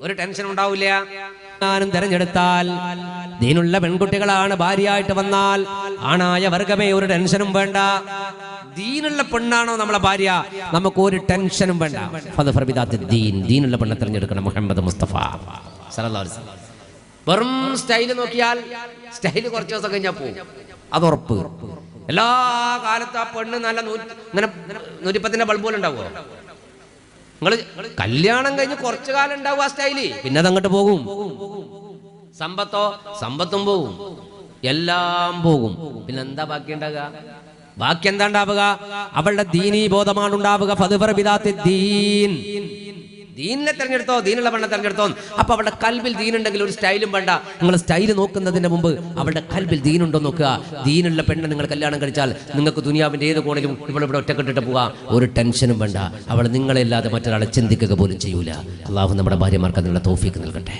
ഒരു ടെൻഷൻ ഉണ്ടാവില്ല. തെരഞ്ഞെടുത്താൽ ദീനുള്ള പെൺകുട്ടികളാണ് ഭാര്യയായിട്ട് വന്നാൽ ആണായ വർഗമേ ഒരു ടെൻഷനും വേണ്ട. ദീനുള്ള പെണ്ണാണോ നമ്മളെ ഭാര്യ? നമുക്ക് ഒരു ടെൻഷനും വേണ്ട. ദീൻ. ദീനുള്ള പെണ്ണെ തിരഞ്ഞെടുക്കണം. മുഹമ്മദ് മുസ്തഫ. വെറും സ്റ്റൈൽ നോക്കിയാൽ സ്റ്റൈൽ കുറച്ച് ദിവസം കഴിഞ്ഞാൽ പോകും അത് ഉറപ്പ്. എല്ലാ കാലത്തും ആ പെണ്ണ് നല്ല നൂറ്റി ഇങ്ങനെ നൂറ്റിപ്പത്തിന്റെ ബൾബ് പോലെ ഉണ്ടാവുമോ നിങ്ങൾ കല്യാണം കഴിഞ്ഞ് കുറച്ചു കാലം ഉണ്ടാവും ആ സ്റ്റൈലി. പിന്നെ അതങ്ങോട്ട് പോകും. സമ്പത്തോ? സമ്പത്തും പോകും. എല്ലാം പോകും. പിന്നെ എന്താ ബാക്കി ഉണ്ടാകുക ബാക്കി എന്താ ഉണ്ടാവുക? അവളുടെ ദീനീ ബോധമാണ് ഉണ്ടാവുക. ഫതുഫർ ബിദാത്തി ദീൻ. ദീനിനെ തെരഞ്ഞെടുത്തോ ദീനുള്ള പെണ്ണെ തെരഞ്ഞെടുത്തോ. അപ്പൊ അവളുടെ കൽബിൽ ദീനുണ്ടെങ്കിൽ ഒരു സ്റ്റൈലും വേണ്ട. നിങ്ങൾ സ്റ്റൈൽ നോക്കുന്നതിന് മുമ്പ് അവളുടെ കൽബിൽ ദീനുണ്ടോ നോക്കുക. ദീനുള്ള പെണ്ണെ നിങ്ങൾ കല്യാണം കഴിച്ചാൽ നിങ്ങൾക്ക് ദുനിയാവിന്റെ ഏത് കോണിലും ഇവിടെ ഇവിടെ ഒറ്റക്കെട്ടിട്ട് പോകാം ഒരു ടെൻഷനും വേണ്ട. അവൾ നിങ്ങളെല്ലാതെ മറ്റൊരാളെ ചിന്തിക്കുക പോലും ചെയ്യൂല. അള്ളാഹു നമ്മുടെ ഭാര്യമാർക്ക് അതിനുള്ള തോഫിക്ക് നൽകട്ടെ.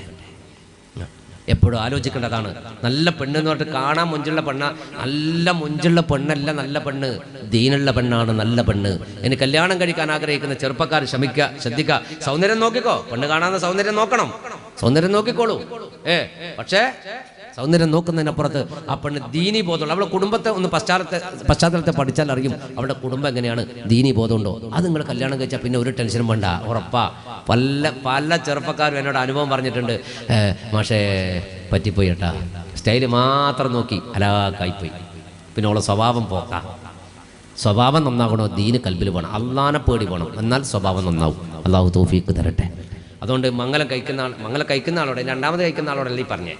എപ്പോഴും ആലോചിക്കേണ്ടതാണ്. നല്ല പെണ്ണ് എന്ന് പറഞ്ഞിട്ട് കാണാൻ മുഞ്ചുള്ള പെണ്ണ. നല്ല മുഞ്ചുള്ള പെണ്ണല്ല നല്ല പെണ്ണ്. ദീനുള്ള പെണ്ണാണ് നല്ല പെണ്ണ്. ഇനി കല്യാണം കഴിക്കാൻ ആഗ്രഹിക്കുന്ന ചെറുപ്പക്കാർ ശ്രമിക്കുക ശ്രദ്ധിക്കുക. സൗന്ദര്യം നോക്കിക്കോ. പെണ്ണ് കാണാവുന്ന സൗന്ദര്യം നോക്കണം. സൗന്ദര്യം നോക്കിക്കോളൂ. ഏ പക്ഷേ സൗന്ദര്യം നോക്കുന്നതിനപ്പുറത്ത് ആ പെണ്ണ് ദീനി ബോധമുള്ള അവളുടെ കുടുംബത്തെ ഒന്ന് പശ്ചാത്തലത്തെ പശ്ചാത്തലത്തെ പഠിച്ചാൽ അറിയും അവളുടെ കുടുംബം എങ്ങനെയാണ്. ദീനി ബോധമുണ്ടോ? അത് നിങ്ങൾ കല്യാണം കഴിച്ചാൽ പിന്നെ ഒരു ടെൻഷനും വേണ്ട. ഉറപ്പാ. പല പല ചെറുപ്പക്കാരും എന്നോട് അനുഭവം പറഞ്ഞിട്ടുണ്ട്. മാഷേ പറ്റിപ്പോയി കേട്ടാ സ്റ്റൈൽ മാത്രം നോക്കി അലാക്കായിപ്പോയി പിന്നെ അവളെ സ്വഭാവം പോക്കാം. സ്വഭാവം നന്നാകണോ ദീന് കൽബിൽ വേണം അള്ളാനെ പേടി വേണം എന്നാൽ സ്വഭാവം നന്നാവും. അള്ളാഹു തോഫീക്ക് തരട്ടെ. അതുകൊണ്ട് മംഗലം കഴിക്കുന്ന ആൾ മംഗലം കഴിക്കുന്ന ആളോട് രണ്ടാമത് കഴിക്കുന്ന ആളോടല്ലേ ഈ പറഞ്ഞേ?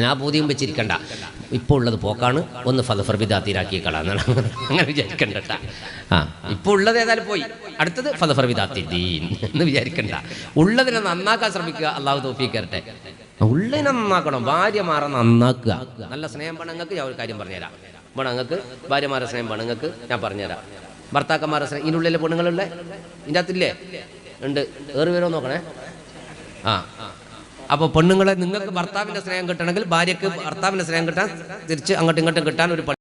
ആ വെച്ചിരിക്കണ്ട. ഇപ്പോൾ ഉള്ളത് പോക്കാണ്. ഒന്ന് ഫലഫർബിദാത്തിരാക്കി കളാന്നാണ് അങ്ങനെ വിചാരിക്കണ്ട ആ ഇപ്പോൾ ഉള്ളത് ഏതായാലും പോയി. അടുത്തത് ഫലഫർബിദാത്തി തീൻ എന്ന് വിചാരിക്കണ്ട. ഉള്ളതിനെ നന്നാക്കാൻ ശ്രമിക്കുക. അള്ളാഹു തോഫിക്കരട്ടെ ഉള്ളതിനെ നന്നാക്കണം. ഭാര്യമാരെ നന്നാക്കുക. നല്ല സ്നേഹം പണങ്ങൾക്ക് ഞാൻ ഒരു കാര്യം പറഞ്ഞുതരാം. പണങ്ങൾക്ക് ഭാര്യമാരെ സ്നേഹം പണങ്ങൾക്ക് ഞാൻ പറഞ്ഞുതരാം. ഭർത്താക്കന്മാരെ സ്നേഹം ഇതിനുള്ളിലെ പെണ്ണുങ്ങളുള്ളേ ഇതിന്റെ അകത്തില്ലേ? ഉണ്ട്. ഏറി വരുമോ നോക്കണേ. ആ. അപ്പോൾ പെണ്ണുങ്ങളെ നിങ്ങൾക്ക് ഭർത്താവിന്റെ സ്നേഹം കിട്ടണമെങ്കിൽ ഭാര്യക്ക് ഭർത്താവിന്റെ സ്നേഹം കിട്ടാൻ തിരിച്ച് അങ്ങോട്ടും ഇങ്ങോട്ടും കിട്ടാൻ ഒരു